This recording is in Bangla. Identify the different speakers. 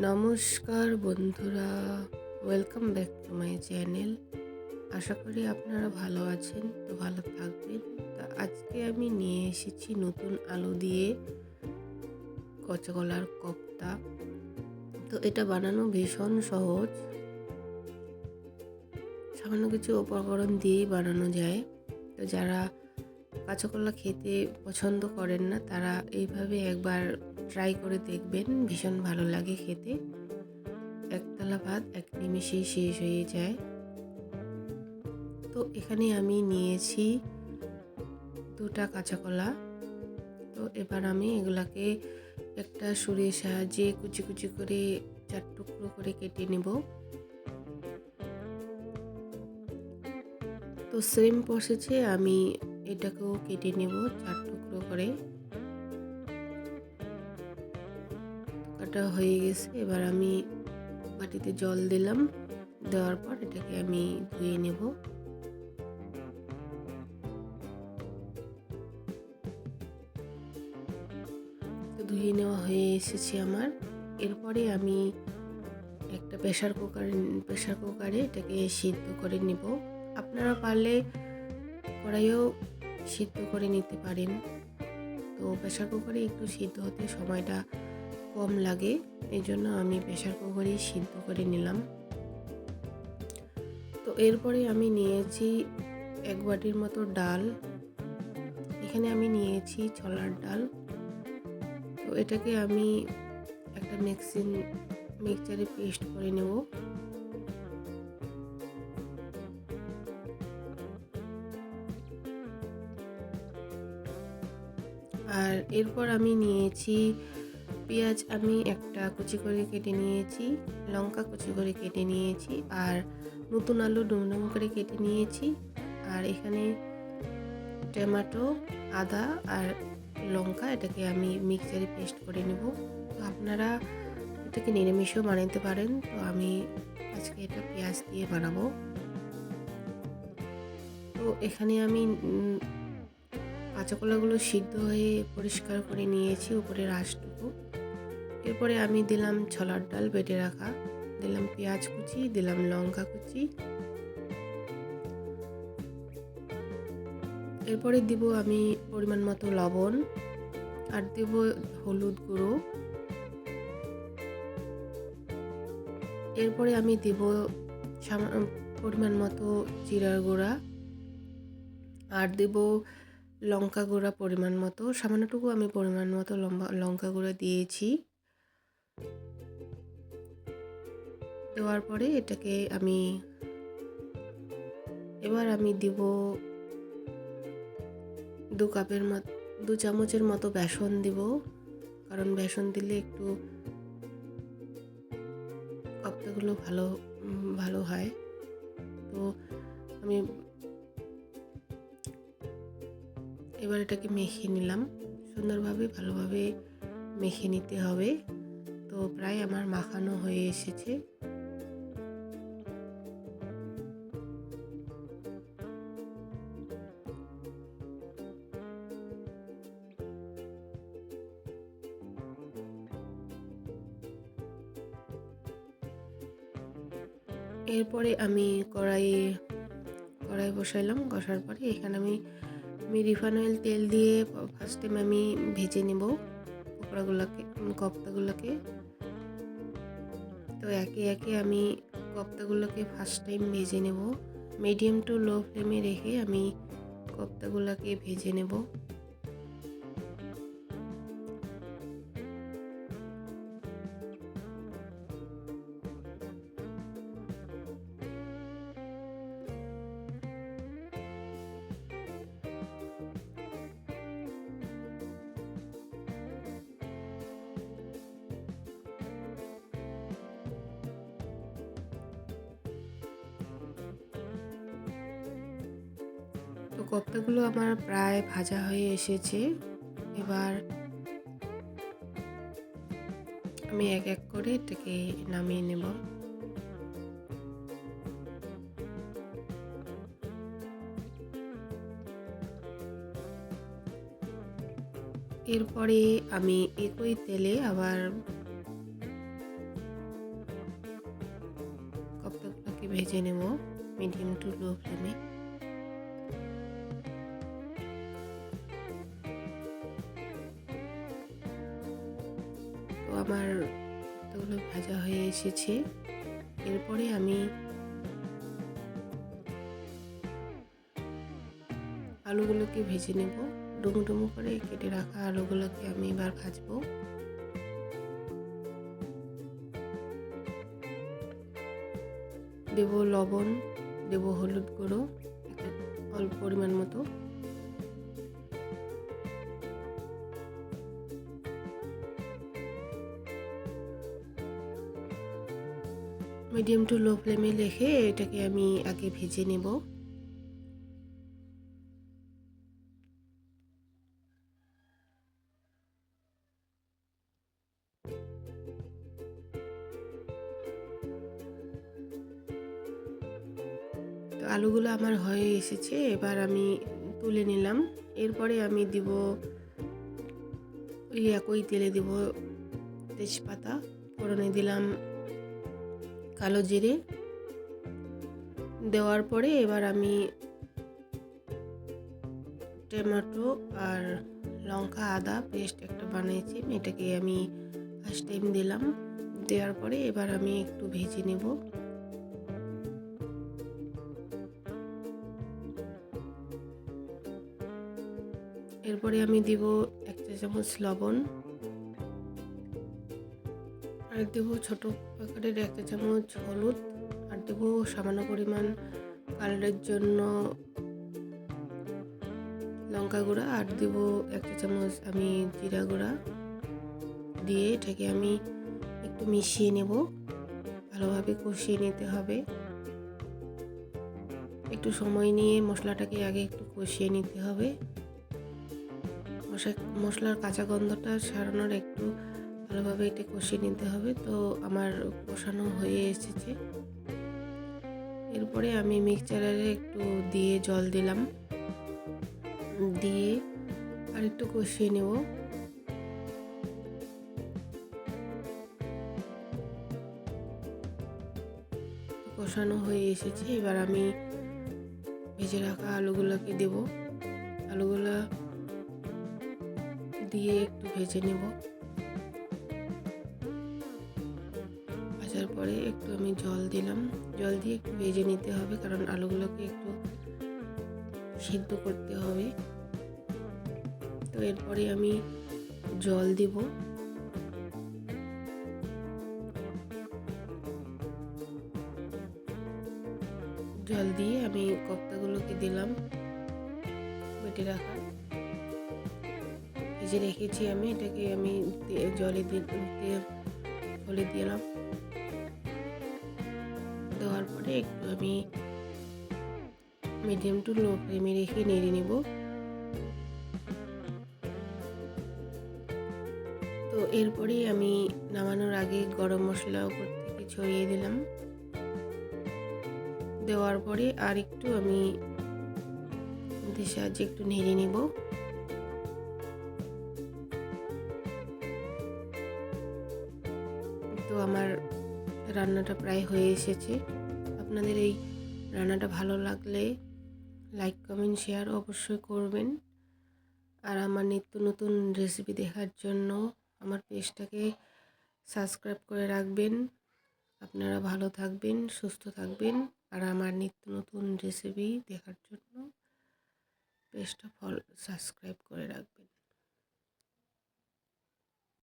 Speaker 1: নমস্কার বন্ধুরা welcome back to my channel আশা করি আপনারা ভালো আছেন, তো ভালো থাকবেন। তা আজকে আমি নিয়ে এসেছি নতুন আলু দিয়ে কচকলার কপ্তা। তো এটা বানানো ভীষণ সহজ। সামান্য কিছু উপকরণ দিয়েই বানানো যায়। তো যারা কাঁচকলা খেতে পছন্দ করেন না, তারা এইভাবে একবার ট্রাই করে দেখবেন, ভীষণ ভালো লাগে খেতে। একতলা ভাত, এক নিমিষেই শেষ হয়ে যায়। তো এখানে আমি নিয়েছি দুটা কাঁচাকলা। তো এবার আমি এগুলাকে একটা সুরের সাহায্যে কুচি কুচি করে চার টুকরো করে কেটে নেব। তো সেম প্রসেসে আমি এটাকেও কেটে নেব চার টুকরো করে। কাটা হয়ে গেছে, এবার আমি বাটিতে জল দিলাম। দেওয়ার পর এটাকে আমি ধুয়ে নেব। ধুয়ে নেওয়া হয়ে এসেছে আমার। এরপরে আমি একটা প্রেশার কুকার প্রেশার কুকারে এটাকে সিদ্ধ করে নিব। আপনারা পারলে কড়াইও সিদ্ধ করে নিতে পারেন। তো প্রেশার কুকারে একটু সিদ্ধ হতে সময়টা কম লাগে এই জন্য আমি প্রেশার কুকারেই সিদ্ধ করে নিলাম। তো এরপরে আমি নিয়েছি এক বাটির মতো ডাল। এখানে আমি নিয়েছি ছোলার ডাল। তো এটাকে আমি একটা মিক্সিং, মিক্সচারে পেস্ট করে নেব। এরপর আমি নিয়েছি পেঁয়াজ, আমি একটা কুচি করে কেটে নিয়েছি, লঙ্কা কুচি করে কেটে নিয়েছি আর নতুন আলু ডুমডুম করে কেটে নিয়েছি। আর এখানে টমেটো, আদা আর লঙ্কা এটাকে আমি মিক্সারে পেস্ট করে নেব। তো আপনারা এটাকে নিরামিষও বানাতে পারেন। তো আমি আজকে এটা পেঁয়াজ দিয়ে বানাবো। তো এখানে আমি কাঁচাকলাগুলো সিদ্ধ হয়ে পরিষ্কার করে নিয়েছি উপরের আঁশটুকু। এরপরে আমি দিলাম ছোলার ডাল বেটে রাখা। দিলাম পেঁয়াজ কুচি, দিলাম লঙ্কা কুচি। এরপরে দিব আমি পরিমাণ মতো লবণ আর দেব হলুদ গুঁড়ো। এরপরে আমি দেব পরিমাণ মতো জিরার গুঁড়া। আর দেব লঙ্কা গুঁড়া পরিমাণ মতো, সামান্যটুকু আমি পরিমাণ মতো লম্বা, লঙ্কা গুঁড়া দিয়েছি। দেওয়ার পরে এটাকে আমি, এবার আমি দিব দু কাপের মতো, দু চামচের মতো বেসন দিব, কারণ বেসন দিলে একটু কপ্তাগুলো ভালো ভালো হয়। তো আমি এবার এটাকে মেখে নিলাম। সুন্দরভাবে, ভালোভাবে মেখে নিতে হবে। তো প্রায় আমার মাখানো হয়ে এসেছে। এরপরে আমি কড়াইয়ে, কড়াই বসাইলাম। বসার পরে এখানে আমি আমি রিফাইন অয়েল তেল দিয়ে ফার্স্ট টাইম আমি ভেজে নেব পকোড়াগুলোকে কপ্তাগুলোকে। তো একে একে আমি কপ্তাগুলোকে ফার্স্ট টাইম ভেজে নেব। মিডিয়াম টু লো ফ্লেমে রেখে আমি কপ্তাগুলোকে ভেজে নেব। কোপ্তাগুলো আমার প্রায় ভাজা হয়ে এসেছে। এবার আমি এক এক করে এটাকে নামিয়ে নেব। এরপরে আমি একই তেলে আবার কপ্তাগুলোকে ভেজে নেব মিডিয়াম টু লো ফ্লেমে। আমার কোপ্তাগুলো ভাজা হয়ে এসেছে। এরপরে আমি আলুগুলোকে ভেজে নেব। ডুমো করে কেটে রাখা আলুগুলোকে আমি এবার ভাজবো। দেব লবণ, দেব হলুদ গুঁড়ো অল্প পরিমাণ মতো। মিডিয়াম টু লো ফ্লেমে রেখে এটাকে আমি আগে ভেজে নেব। আলুগুলো আমার হয়ে এসেছে, এবার আমি তুলে নিলাম। এরপরে আমি দিব ওই একই তেলে দিব তেজপাতা, ফোড়নে দিলাম কালো জিরে দেওয়ার পরে এবার আমি টমেটো আর লঙ্কা, আদা পেস্ট একটা বানিয়েছি। এটাকে আমি ফার্স্ট টাইম দিলাম। দেওয়ার পরে এবার আমি একটু ভেজে নেব। এরপরে আমি দিব এক চা চামচ লবণ। আর দেবো ছোটো প্যাকেটের এক চামচ হলুদ, আর দেবো সামান্য পরিমাণ কালারের জন্য লঙ্কা গুঁড়া, আর দেবো এক চামচ আমি জিরা গুঁড়া দিয়ে এটাকে আমি একটু মিশিয়ে নেব। ভালোভাবে কষিয়ে নিতে হবে। একটু সময় নিয়ে মশলাটাকে আগে একটু কষিয়ে নিতে হবে। মশলার কাঁচা গন্ধটা সারানোর একটু ভালোভাবে এটা কষিয়ে নিতে হবে। তো আমার কষানো হয়ে এসেছে। এরপরে আমি মিক্সচারে একটু দিয়ে জল দিলাম। দিয়ে আর একটু কষিয়ে নেব। কষানো হয়ে এসেছে। এবার আমি ভেজে রাখা আলুগুলোকে দেব। আলুগুলো দিয়ে একটু ভেজে নেব। ভাজার পরে একটু আমি জল দিলাম। জল দিয়ে একটু ভেজে নিতে হবে কারণ আলুগুলোকে একটু সিদ্ধ করতে হবে। তো এরপরে আমি জল দিব। জল দিয়ে আমি কপ্তাগুলোকে দিলাম। বেটে রাখা। ভেজে রেখেছি আমি। এটাকে আমি জলে দিয়ে হলে দিলাম। দেওয়ার পরে একটু আমি মিডিয়াম টু লো ফ্লেমে রেখে নেড়ে নেব। তো এরপরে আমি নামানোর আগে গরম মশলা উপর থেকে ছড়িয়ে দিলাম। দেওয়ার পরে আর একটু আমি সাহায্যে একটু নেড়ে নেব। তো আমার রান্নাটা প্রায় হয়ে এসেছে। আপনাদের এই রান্নাটা ভালো লাগলে লাইক, কমেন্ট, শেয়ার অবশ্যই করবেন। আর আমার নিত্য নতুন রেসিপি দেখার জন্য আমার পেজটাকে সাবস্ক্রাইব করে রাখবেন। আপনারা ভালো থাকবেন, সুস্থ থাকবেন। আর আমার নিত্য নতুন রেসিপি দেখার জন্য পেজটা ফল, সাবস্ক্রাইব করে রাখবেন।